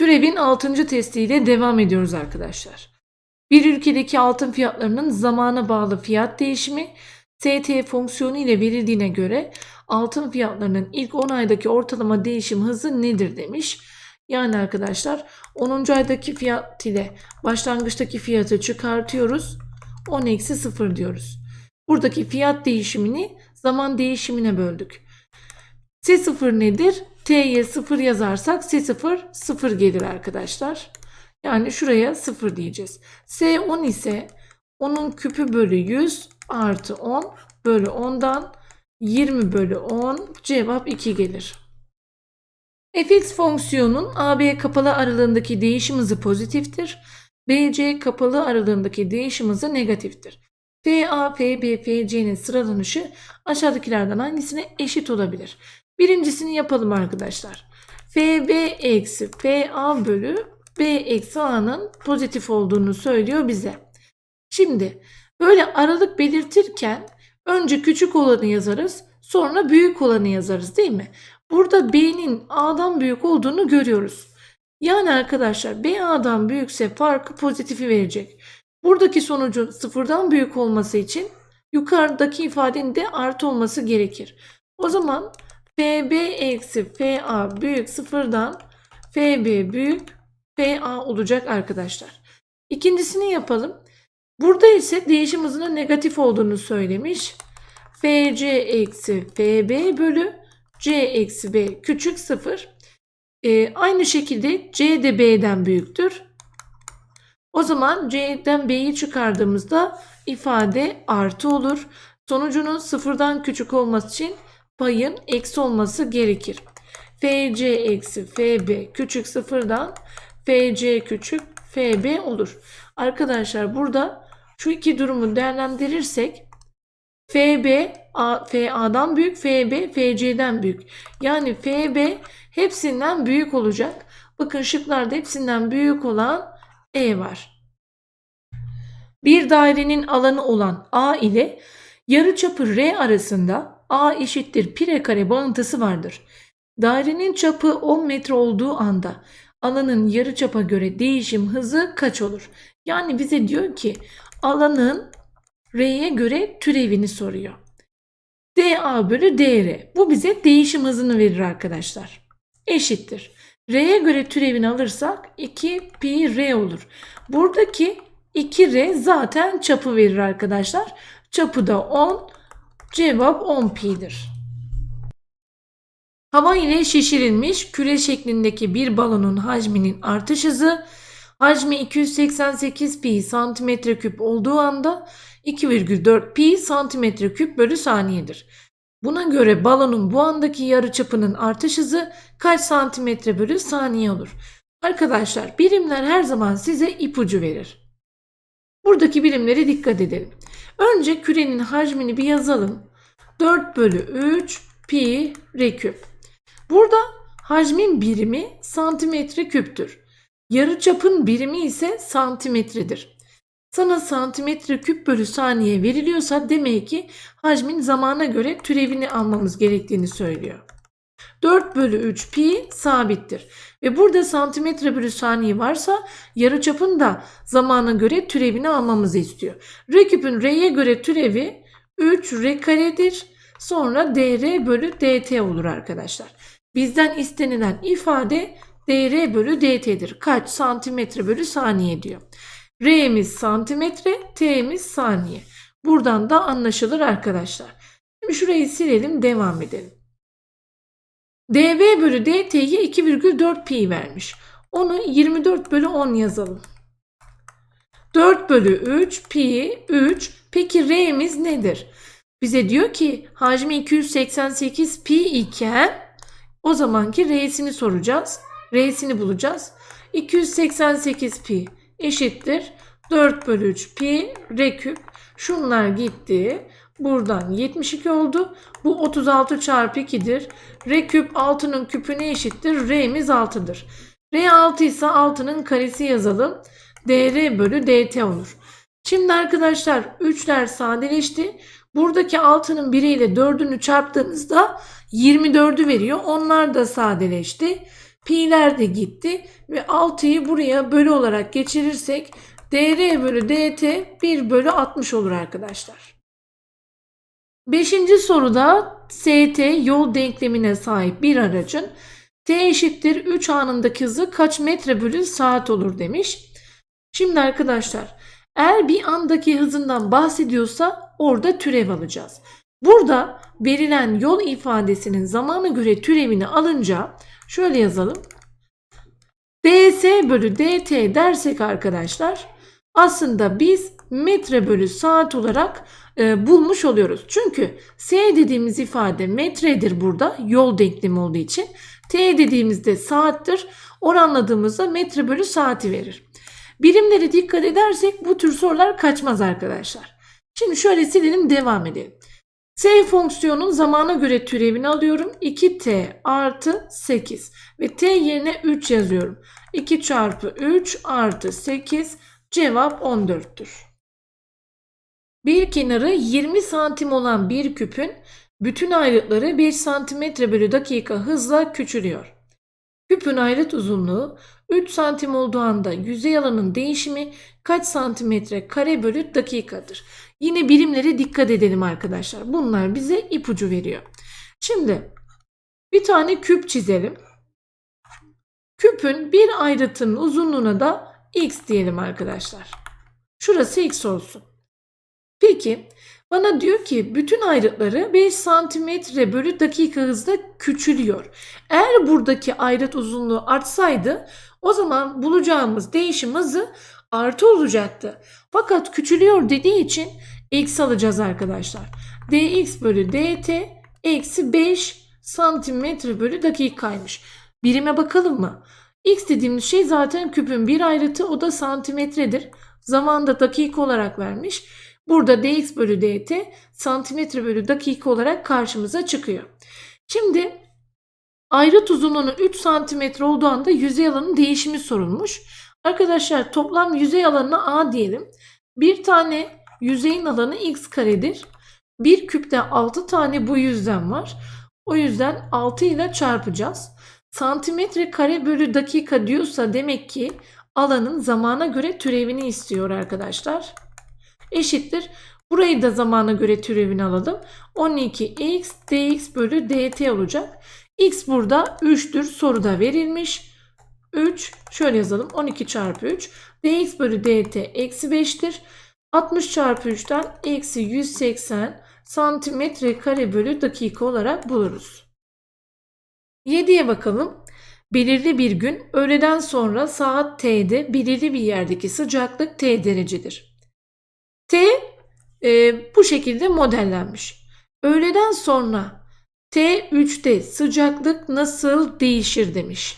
Türevin 6. testiyle devam ediyoruz arkadaşlar. Bir ülkedeki altın fiyatlarının zamana bağlı fiyat değişimi ST fonksiyonu ile verildiğine göre altın fiyatlarının ilk 10 aydaki ortalama değişim hızı nedir demiş. Yani arkadaşlar 10. aydaki fiyat ile başlangıçtaki fiyatı çıkartıyoruz. 10 eksi 0 diyoruz. Buradaki fiyat değişimini zaman değişimine böldük. S0 nedir? T'ye 0 yazarsak S0 0 gelir arkadaşlar. Yani şuraya 0 diyeceğiz. S10 ise 10'un küpü bölü 100 artı 10 bölü 10'dan 20 bölü 10 cevap 2 gelir. fx fonksiyonun AB kapalı aralığındaki değişim hızı pozitiftir. BC kapalı aralığındaki değişim hızı negatiftir. FA, FB, FC'nin sıralanışı aşağıdakilerden hangisine eşit olabilir? Birincisini yapalım arkadaşlar. FB eksi FA bölü B eksi A'nın pozitif olduğunu söylüyor bize. Şimdi böyle aralık belirtirken önce küçük olanı yazarız sonra büyük olanı yazarız değil mi? Burada B'nin A'dan büyük olduğunu görüyoruz. Yani arkadaşlar B A'dan büyükse farkı pozitifi verecek. Buradaki sonucun sıfırdan büyük olması için yukarıdaki ifadenin de artı olması gerekir. O zaman FB eksi FA büyük sıfırdan FB büyük FA olacak arkadaşlar. İkincisini yapalım. Burada ise değişim hızının negatif olduğunu söylemiş. FC eksi FB bölü C eksi B küçük sıfır. Ee, aynı şekilde C de B'den büyüktür. O zaman C'den B'yi çıkardığımızda ifade artı olur. Sonucunun sıfırdan küçük olması için payın eksi olması gerekir. FC eksi FB küçük sıfırdan FC küçük FB olur. Arkadaşlar burada şu iki durumu değerlendirirsek FB A, FA'dan büyük, FB FC'den büyük. Yani FB hepsinden büyük olacak. Bakın şıklarda hepsinden büyük olan E var. Bir dairenin alanı olan A ile yarıçapı R arasında A eşittir pi kare bağıntısı vardır. Dairenin çapı 10 metre olduğu anda alanın yarıçapa göre değişim hızı kaç olur? Yani bize diyor ki alanın R'ye göre türevini soruyor. dA bölü dr. Bu bize değişim hızını verir arkadaşlar. Eşittir. R'ye göre türevini alırsak 2 pi R olur. Buradaki 2R zaten çapı verir arkadaşlar. Çapı da 10. Cevap 10 pi'dir. Hava ile şişirilmiş küre şeklindeki bir balonun hacminin artış hızı hacmi 288 pi santimetre küp olduğu anda 2,4 pi santimetre küp bölü saniyedir. Buna göre balonun bu andaki yarıçapının artış hızı kaç santimetre bölü saniye olur? Arkadaşlar birimler her zaman size ipucu verir. Buradaki birimlere dikkat edelim. Önce kürenin hacmini bir yazalım. 4 bölü 3 pi r küp. Burada hacmin birimi santimetre küptür. Yarıçapın birimi ise santimetredir. Sana santimetre küp bölü saniye veriliyorsa demek ki hacmin zamana göre türevini almamız gerektiğini söylüyor. 4 bölü 3 pi sabittir. Ve burada santimetre bölü saniye varsa yarıçapın da zamana göre türevini almamızı istiyor. R küpün R'ye göre türevi 3 R karedir. Sonra dr bölü dt olur arkadaşlar. Bizden istenilen ifade dr bölü dt'dir. Kaç santimetre bölü saniye diyor. R'miz santimetre, T'miz saniye. Buradan da anlaşılır arkadaşlar. Şimdi şurayı silelim devam edelim. Dv bölü dt'ye 2,4 pi vermiş. Onu 24 bölü 10 yazalım. 4 bölü 3 pi 3. Peki R'miz nedir? Bize diyor ki hacmi 288 pi iken o zamanki R'sini soracağız. R'sini bulacağız. 288 pi eşittir 4 bölü 3 pi r küp. Şunlar gitti. Buradan 72 oldu. Bu 36 çarpı 2'dir. R küp 6'nın küpüne eşittir. R'miz 6'dır. R 6 ise 6'nın karesi yazalım. dr bölü dt olur. Şimdi arkadaşlar 3'ler sadeleşti. Buradaki 6'nın 1 ile 4'ünü çarptığımızda 24'ü veriyor. Onlar da sadeleşti. Pi'ler de gitti ve 6'yı buraya bölü olarak geçirirsek dr bölü dt 1 bölü 60 olur arkadaşlar. Beşinci soruda ST yol denklemine sahip bir aracın t eşittir 3 anındaki hızı kaç metre bölü saat olur demiş. Şimdi arkadaşlar eğer bir andaki hızından bahsediyorsa orada türev alacağız. Burada verilen yol ifadesinin zamana göre türevini alınca şöyle yazalım. ds bölü dt dersek arkadaşlar aslında biz metre bölü saat olarak e, bulmuş oluyoruz. Çünkü s dediğimiz ifade metredir burada yol denklemi olduğu için. t dediğimizde saattir. Oranladığımızda metre bölü saati verir. Birimlere dikkat edersek bu tür sorular kaçmaz arkadaşlar. Şimdi şöyle silelim devam edelim. S fonksiyonun zamana göre türevini alıyorum. 2t artı 8 ve t yerine 3 yazıyorum. 2 çarpı 3 artı 8 cevap 14'tür. Bir kenarı 20 santim olan bir küpün bütün ayrıtları 5 santimetre bölü dakika hızla küçülüyor. Küpün ayrıt uzunluğu 3 santim olduğu anda yüzey alanın değişimi kaç santimetre kare bölü dakikadır? Yine birimlere dikkat edelim arkadaşlar. Bunlar bize ipucu veriyor. Şimdi bir tane küp çizelim. Küpün bir ayrıtının uzunluğuna da x diyelim arkadaşlar. Şurası x olsun. Peki bana diyor ki bütün ayrıtları 5 santimetre bölü dakika hızla küçülüyor. Eğer buradaki ayrıt uzunluğu artsaydı o zaman bulacağımız değişim hızı artı olacaktı. Fakat küçülüyor dediği için eksi alacağız arkadaşlar. dx bölü dt eksi 5 santimetre bölü dakikaymış. Birime bakalım mı? X dediğimiz şey zaten küpün bir ayrıtı o da santimetredir. Zamanda dakika olarak vermiş. Burada dx bölü dt santimetre bölü dakika olarak karşımıza çıkıyor. Şimdi ayrıt uzunluğunun 3 santimetre olduğu anda yüzey alanının değişimi sorulmuş. Arkadaşlar toplam yüzey alanına a diyelim. Bir tane yüzeyin alanı x karedir. Bir küpte 6 tane bu yüzden var. O yüzden 6 ile çarpacağız. Santimetre kare bölü dakika diyorsa demek ki alanın zamana göre türevini istiyor arkadaşlar. Eşittir. Burayı da zamana göre türevini alalım. 12x dx bölü dt olacak. x burada 3'tür. Soruda verilmiş. 3 şöyle yazalım. 12 çarpı 3 dx bölü dt eksi 5'tir. 60 çarpı 3'ten eksi 180 santimetre kare bölü dakika olarak buluruz. 7'ye bakalım. Belirli bir gün öğleden sonra saat t'de belirli bir yerdeki sıcaklık t derecedir. T e, bu şekilde modellenmiş. Öğleden sonra T3'te sıcaklık nasıl değişir demiş.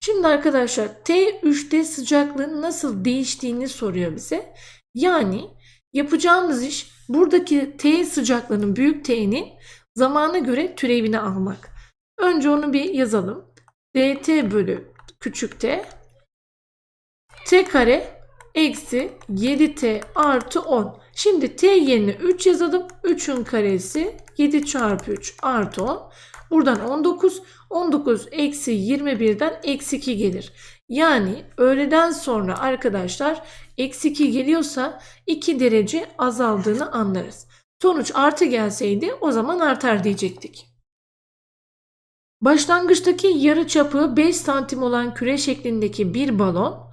Şimdi arkadaşlar T3'te sıcaklığın nasıl değiştiğini soruyor bize. Yani yapacağımız iş buradaki T sıcaklığının büyük T'nin zamana göre türevini almak. Önce onu bir yazalım. dt bölü küçük t t kare eksi 7t artı 10. Şimdi t yerine 3 yazalım. 3'ün karesi 7 çarpı 3 artı 10. Buradan 19. 19 eksi 21'den eksi 2 gelir. Yani öğleden sonra arkadaşlar eksi 2 geliyorsa 2 derece azaldığını anlarız. Sonuç artı gelseydi o zaman artar diyecektik. Başlangıçtaki yarı çapı 5 santim olan küre şeklindeki bir balon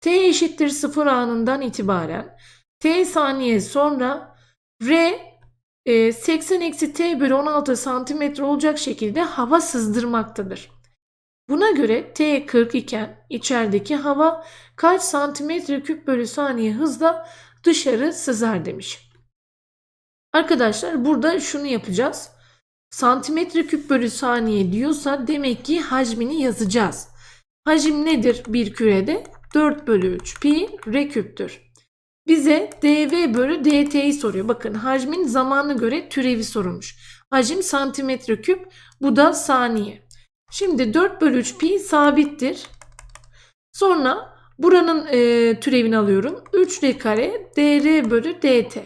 t eşittir 0 anından itibaren t saniye sonra r 80 eksi t bölü 16 santimetre olacak şekilde hava sızdırmaktadır. Buna göre t 40 iken içerideki hava kaç santimetre küp bölü saniye hızla dışarı sızar demiş. Arkadaşlar burada şunu yapacağız. Santimetre küp bölü saniye diyorsa demek ki hacmini yazacağız. Hacim nedir bir kürede? 4 bölü 3 pi r küptür. Bize dv bölü dt'yi soruyor. Bakın hacmin zamanı göre türevi sorulmuş. Hacim santimetre küp bu da saniye. Şimdi 4 bölü 3 pi sabittir. Sonra buranın e, türevini alıyorum. 3 r kare dr bölü dt.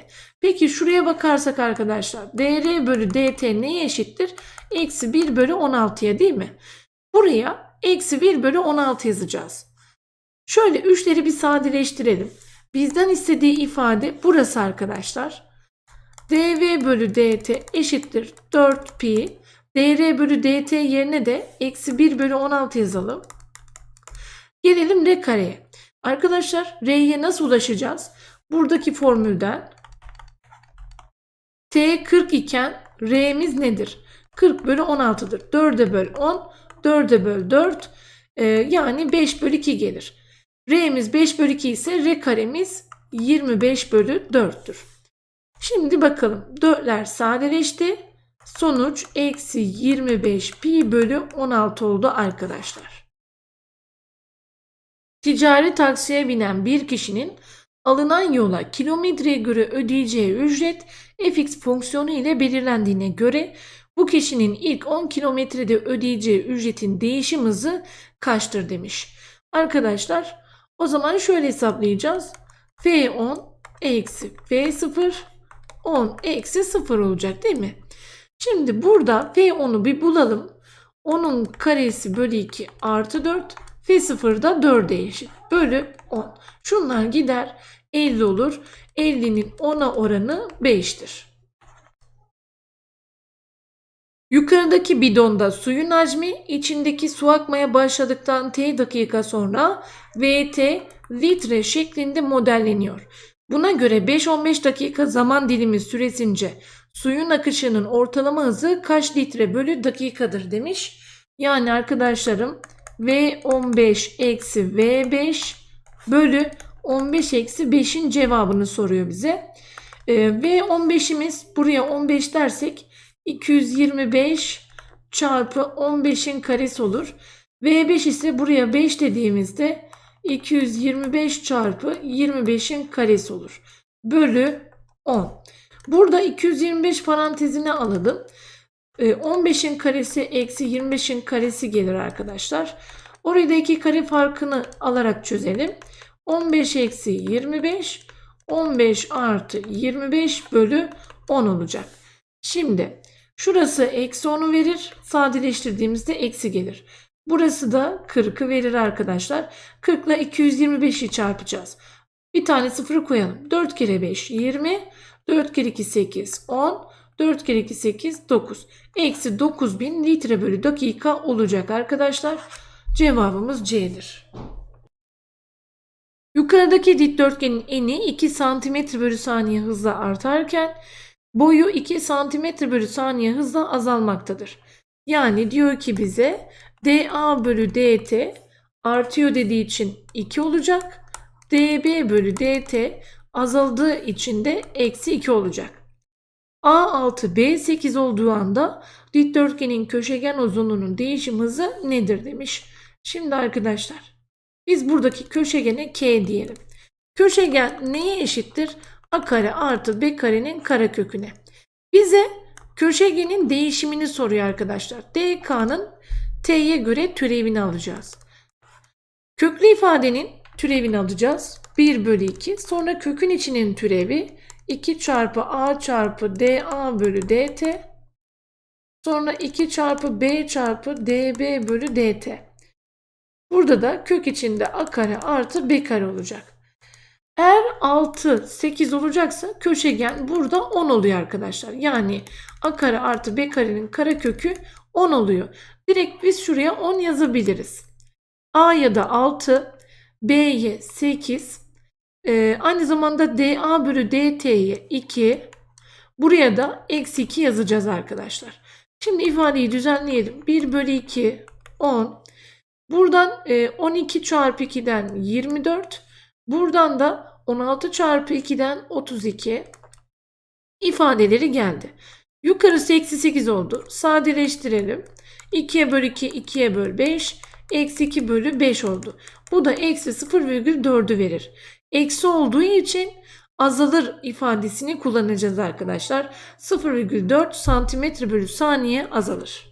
Peki şuraya bakarsak arkadaşlar dr bölü dt neye eşittir? Eksi 1 bölü 16'ya değil mi? Buraya eksi 1 bölü 16 yazacağız. Şöyle 3'leri bir sadeleştirelim. Bizden istediği ifade burası arkadaşlar. dv bölü dt eşittir 4 pi. dr bölü dt yerine de eksi 1 bölü 16 yazalım. Gelelim r kareye. Arkadaşlar r'ye nasıl ulaşacağız? Buradaki formülden t 40 iken r'miz nedir? 40 bölü 16'dır. 4'e böl 10, 4'e böl 4 e, yani 5 bölü 2 gelir. R'miz 5 bölü 2 ise R karemiz 25 bölü 4'tür. Şimdi bakalım 4'ler sadeleşti. Sonuç eksi 25 pi bölü 16 oldu arkadaşlar. Ticari taksiye binen bir kişinin alınan yola kilometreye göre ödeyeceği ücret fx fonksiyonu ile belirlendiğine göre bu kişinin ilk 10 kilometrede ödeyeceği ücretin değişim hızı kaçtır demiş. Arkadaşlar o zaman şöyle hesaplayacağız. V10 eksi V0 10 eksi 0 olacak değil mi? Şimdi burada V10'u bir bulalım. 10'un karesi bölü 2 artı 4. V0 da 4 eşit. Bölü 10. Şunlar gider 50 olur. 50'nin 10'a oranı 5'tir. Yukarıdaki bidonda suyun hacmi içindeki su akmaya başladıktan t dakika sonra VT litre şeklinde modelleniyor. Buna göre 5-15 dakika zaman dilimi süresince suyun akışının ortalama hızı kaç litre bölü dakikadır demiş. Yani arkadaşlarım V15 eksi V5 bölü 15 eksi 5'in cevabını soruyor bize. Ee, V15'imiz buraya 15 dersek 225 çarpı 15'in karesi olur. V5 ise buraya 5 dediğimizde 225 çarpı 25'in karesi olur. Bölü 10. Burada 225 parantezine alalım. 15'in karesi eksi 25'in karesi gelir arkadaşlar. Orayı da iki kare farkını alarak çözelim. 15 eksi 25 15 artı 25 bölü 10 olacak. Şimdi şurası eksi 10'u verir. Sadeleştirdiğimizde eksi gelir. Burası da 40'ı verir arkadaşlar. 40 ile 225'i çarpacağız. Bir tane sıfırı koyalım. 4 kere 5 20. 4 kere 2 8 10. 4 kere 2 8 9. Eksi 9000 litre bölü dakika olacak arkadaşlar. Cevabımız C'dir. Yukarıdaki dikdörtgenin eni 2 cm bölü saniye hızla artarken boyu 2 cm bölü saniye hızla azalmaktadır. Yani diyor ki bize dA bölü dt artıyor dediği için 2 olacak. dB bölü dt azaldığı için de eksi 2 olacak. A6 B8 olduğu anda dikdörtgenin köşegen uzunluğunun değişim hızı nedir demiş. Şimdi arkadaşlar biz buradaki köşegene K diyelim. Köşegen neye eşittir? A kare artı B karenin kareköküne. Bize köşegenin değişimini soruyor arkadaşlar. DK'nın T'ye göre türevini alacağız. Köklü ifadenin türevini alacağız. 1 bölü 2. Sonra kökün içinin türevi 2 çarpı A çarpı DA bölü DT. Sonra 2 çarpı B çarpı DB bölü DT. Burada da kök içinde A kare artı B kare olacak. Eğer 6 8 olacaksa köşegen burada 10 oluyor arkadaşlar. Yani A kare artı B karenin kare kökü 10 oluyor. Direkt biz şuraya 10 yazabiliriz. A ya da 6, B'ye 8, ee, aynı zamanda dA bölü dt'ye 2, buraya da eksi 2 yazacağız arkadaşlar. Şimdi ifadeyi düzenleyelim. 1 bölü 2, 10. Buradan e, 12 çarpı 2'den 24. Buradan da 16 çarpı 2'den 32 ifadeleri geldi. Yukarısı eksi 8 oldu. Sadeleştirelim. 2'ye böl 2, 2'ye böl 5. Eksi 2 bölü 5 oldu. Bu da eksi 0,4'ü verir. Eksi olduğu için azalır ifadesini kullanacağız arkadaşlar. 0,4 santimetre bölü saniye azalır.